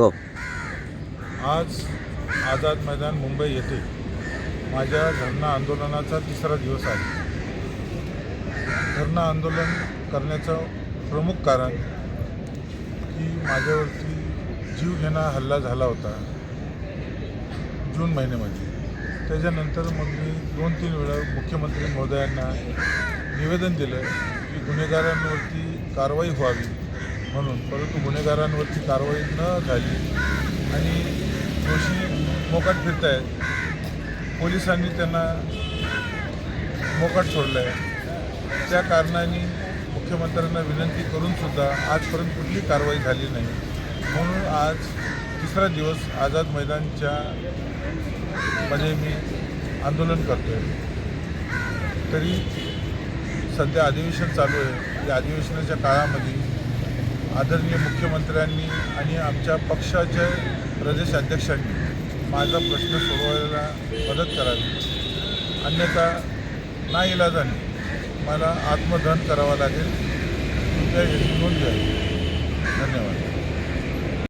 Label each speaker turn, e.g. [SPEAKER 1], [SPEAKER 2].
[SPEAKER 1] गो.
[SPEAKER 2] आज आझाद मैदान मुंबई येथे माझ्या धरणं आंदोलनाचा तिसरा दिवस आहे. धरणं आंदोलन करण्याचं प्रमुख कारण की माझ्यावरती जीवघेणा हल्ला झाला होता जून महिन्यामध्ये. त्याच्यानंतर मग मी दोन तीन वेळा मुख्यमंत्री महोदयांना निवेदन दिलं की गुन्हेगारांवरती कारवाई व्हावी. म्हणून. परंतु गुन्हेगारांवरची कारवाई न झाली आणि दोषी मोकाट फिरत आहेत पोलिसांनी त्यांना मोकाट सोडलं आहे त्या कारणाने मुख्यमंत्र्यांना विनंती करूनसुद्धा आजपर्यंत कुठली कारवाई झाली नाही. म्हणून आज तिसरा दिवस आझाद मैदानच्या मध्ये मी आंदोलन करतो आहे तरी सध्या अधिवेशन चालू आहे. या अधिवेशनाच्या काळामध्ये आदरणीय मुख्यमंत्र्यांनी आणि आमच्या पक्षाच्या प्रदेश अध्यक्षांनी माझा प्रश्न सोडवायला मदत करावी. अन्यथा नाईलाजाने मला आत्मदहन करावं लागेल. कृपया याची घ्यावी धन्यवाद.